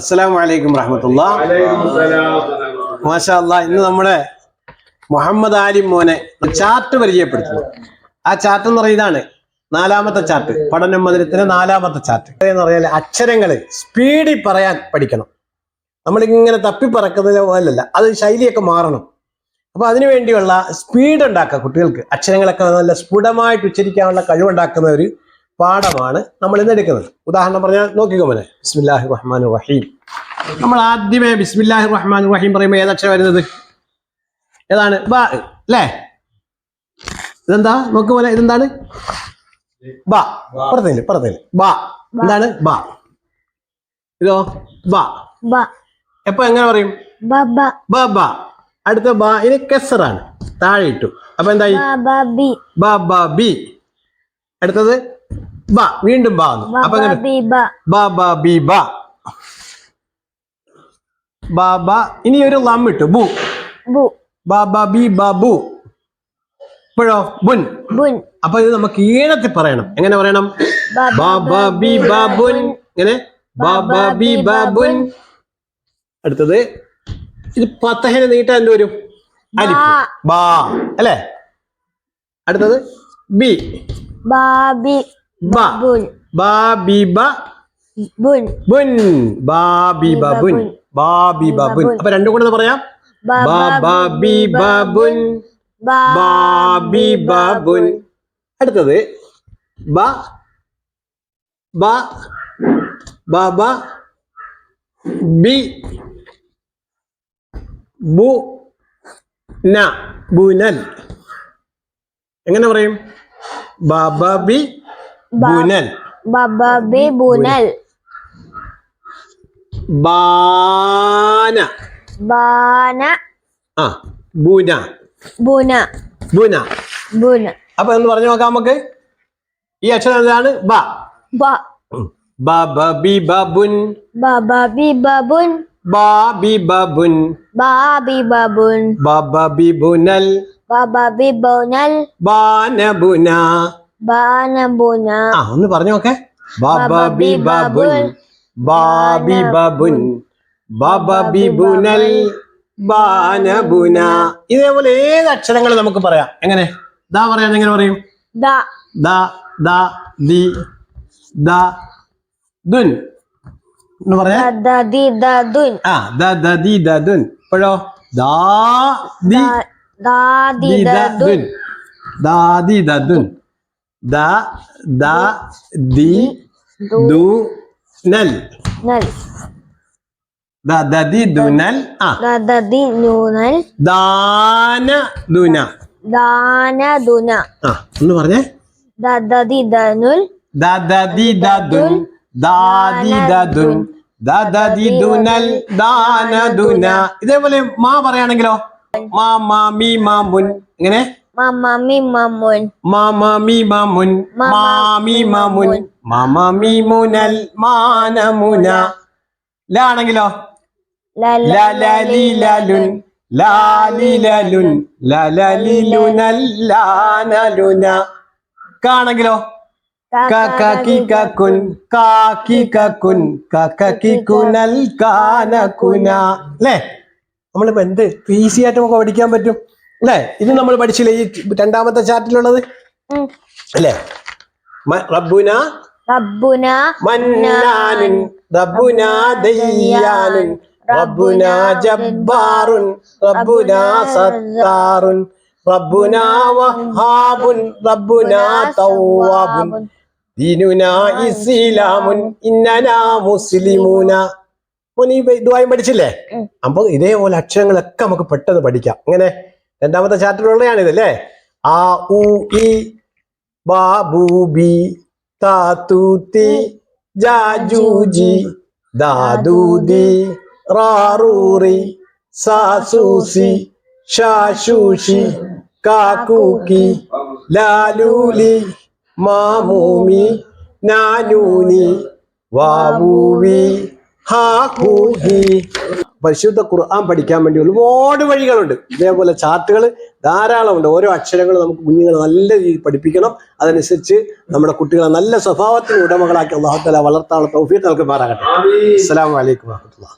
അസ്സലാമു അലൈക്കും റഹമത്തുള്ള മാഷാ ഇന്ന് നമ്മുടെ മുഹമ്മദ് ആലിം മോനെ ചാർട്ട് പരിചയപ്പെടുത്തുന്നു. ആ ചാർട്ട് എന്ന് പറയുന്നതാണ് നാലാമത്തെ ചാർട്ട്. പഠനം മന്ദിരത്തിന്റെ നാലാമത്തെ ചാർട്ട്. എന്ന് പറഞ്ഞാൽ അക്ഷരങ്ങൾ സ്പീഡിൽ പറയാൻ പഠിക്കണം. നമ്മളിങ്ങനെ തപ്പിപ്പറക്കുന്നത് പോലല്ല. അത് ശൈലിയൊക്കെ മാറണം. അപ്പൊ അതിനു വേണ്ടിയുള്ള സ്പീഡ് ഉണ്ടാക്കുക കുട്ടികൾക്ക്. അക്ഷരങ്ങളൊക്കെ നല്ല സ്ഫുടമായിട്ട് ഉച്ചരിക്കാനുള്ള കഴിവുണ്ടാക്കുന്ന ഒരു പാഠമാണ് നമ്മൾ ഇന്ന് എടുക്കുന്നത്. ഉദാഹരണം പറഞ്ഞാൽ നോക്കിക്കോ മോനെ. ബിസ്മില്ലാഹി റഹ്മാൻ റഹീം നമ്മൾ ആദ്യമേ ബിസ്മില്ലാഹി റഹ്മാൻ റഹീം പറയുമ്പോൾ ഏതക്ഷരം വരുന്നത്? ഏതാണ്? ബാ അല്ലേ ഇതെന്താ? നോക്ക് പോലെ ഇതെന്താണ്? ബാ. പറഞ്ഞില്ല പറഞ്ഞില്ല. ബാ. എന്താണ്? ബാ. ഇതോ ബാ. ബാ. എപ്പോ എങ്ങനെ പറയും? ബ അടുത്ത ബാ ഇനി കെസറാണ്. താഴെ ഇട്ടു. അപ്പൊ എന്തായി? ബി. അടുത്തത്? ബ വീണ്ടും ബ അപ്പൊ ബ ബി ബ ഇനി ഒരു ലം ഇട്ടു ബു ബു ബ ബ ബാബു ഇപ്പോഴോ ബുൻ ബുൻ അപ്പൊ ഇത് നമുക്ക് ഈണത്തിൽ പറയണം എങ്ങനെ പറയണം ബാബാ ബ ബാബുൻ ബുൻ ഇങ്ങനെ ബ ബ ബാബുൻ അടുത്തത് ഇത് പത്തഹനെ നീട്ടാൻ എന്ത് വരും അലിഫ് ബാ അല്ലേ അടുത്തത് ബി ബ ബി ബ ബുൻ ബുൻ ബുൻ ബാ ബി ബ ബുൻ ബാ ബി ബ ബുൻ അപ്പൊ രണ്ടും കൂടെ പറയാം. ബ ബാ ബ ബി ബ ബുൻ ബ ബാ ബി ബ ബുൻ അടുത്തത്. ബ ബ ബ ബ ബി ന ബുനൽ എങ്ങനെ പറയും? ബ ബ ബി ബുനൽ. ബബബി ബുനൽ. ബാന. ബാന. ആ ബുന. ബുന. ബുന. ബുന. അപ്പൊ എന്ന് പറഞ്ഞു നോക്കാം നമുക്ക്. ഈ അക്ഷരം എന്താണ്? ബ. ബ. ബബബി ബബുൻ ബബബി ബബുൻ ബാബി ബബുൻ ബാബി ബബുൻ ബബബി ബുനൽ. ബ ബ ബുനൽ. ബാന ബുന. ആ ഒന്ന് പറഞ്ഞു നോക്കെ. ബബബി ബബുൻ ബാബി ബബുൻ ബബബി ബുനൽ ബാനബുന. ഇതേപോലെ ഏത് അക്ഷരങ്ങൾ നമുക്ക് പറയാം? എങ്ങനെ? ദാ പറയാൻ എങ്ങനെ പറയും? ദ. ദ ദ ദി ദ ദുൻ. എന്ന് പറയാ. ആ ദ ദ ദി ദ ദുൻ. ഇപ്പോഴോ? ദാ ദി ദാ ദി ദി ദുൻ. ദാ ദി ദ ദുൻ. ദ ദ ദി ദു നൽ. നൽ. ദുനൽ ആ. നൂനൽ ദാന ദുന. ദാന ദുന. ആ ഒന്ന് പറഞ്ഞേ. ദുനൽ ദാന ദുന ഇതേപോലെ മാ പറയാണെങ്കിലോ മാ മാ മീ മാ മുൻ. ഇങ്ങനെ? മമ്മ mi mamun. മാ മാമി മാമുൻ മാ mi mamun. Mama mi മുൻ മാ മാ മീ മുനൽ മാന മുന ല ആണെങ്കിലോ ല ല ല ല ലി ല ലുൻ ലാ ലി ല ലുൻ ല ല ലി ലുനൽ ലാന ലുന കാണെങ്കിലോ? ക ക കി ക കുൻ കാ കി ക കുൻ ക ക കി കുനൽ കാന കുന അല്ലേ? നമ്മളിപ്പോ എന്ത്? ഈസി ആയിട്ട് നമുക്ക് പഠിക്കാൻ പറ്റും? അല്ലേ? ഇത് നമ്മൾ പഠിച്ചില്ലേ ഈ രണ്ടാമത്തെ ചാർട്ടിലുള്ളത്? അല്ലേ? റബ്ബുന? റബ്ബുന മന്നാനുൻ റബ്ബുന ദയ്യാനുൻ റബ്ബുന ജബ്ബാറുൻ റബ്ബുന സത്താറുൻ റബ്ബുന വഹാബുൻ റബ്ബുന തവ്വാബുൻ ദീനുന ഇസ്ലാമുൻ ഇന്നനാ മുസ്ലിമൂന. മോൻ ഈ ഇതുവായും പഠിച്ചില്ലേ. അപ്പൊ ഇതേപോലെ അക്ഷരങ്ങളൊക്കെ നമുക്ക് പെട്ടെന്ന് പഠിക്കാം. ഇങ്ങനെ രണ്ടാമത്തെ ചാപ്റ്ററിലുള്ളതാണിത് ഇതല്ലേ ആ ഉ ഇ ബാ ബാബു ബി താ തു തി ജാ ജു ജി ദാ ദു ദി റാ റൂ റി സാ സു സി ഷാ ഷു ഷി കാ കു കി ലാ ലു ലി മാ മൂ മി നാ നൂ നി വാ ലാലൂലി മാമൂമി ഹാ കൂ ഹാഹൂഹി പരിശുദ്ധ ഖുർആൻ പഠിക്കാൻ വേണ്ടി ഒരുപാട് വഴികളുണ്ട്. ഇതേപോലെ ചാർട്ടുകൾ ധാരാളമുണ്ട്. ഓരോ അക്ഷരങ്ങൾ നമുക്ക് കുഞ്ഞുങ്ങളെ നല്ല രീതിയിൽ പഠിപ്പിക്കണം. അതനുസരിച്ച് നമ്മുടെ കുട്ടികളെ നല്ല സ്വഭാവത്തിന് ഉടമകളാക്കി അള്ളാഹുത്തല വളർത്താനുള്ള തൗഫീഖ് നൽകുമാറാകട്ടെ. അസ്സാം വലൈക്കും വാഹമത്തുള്ള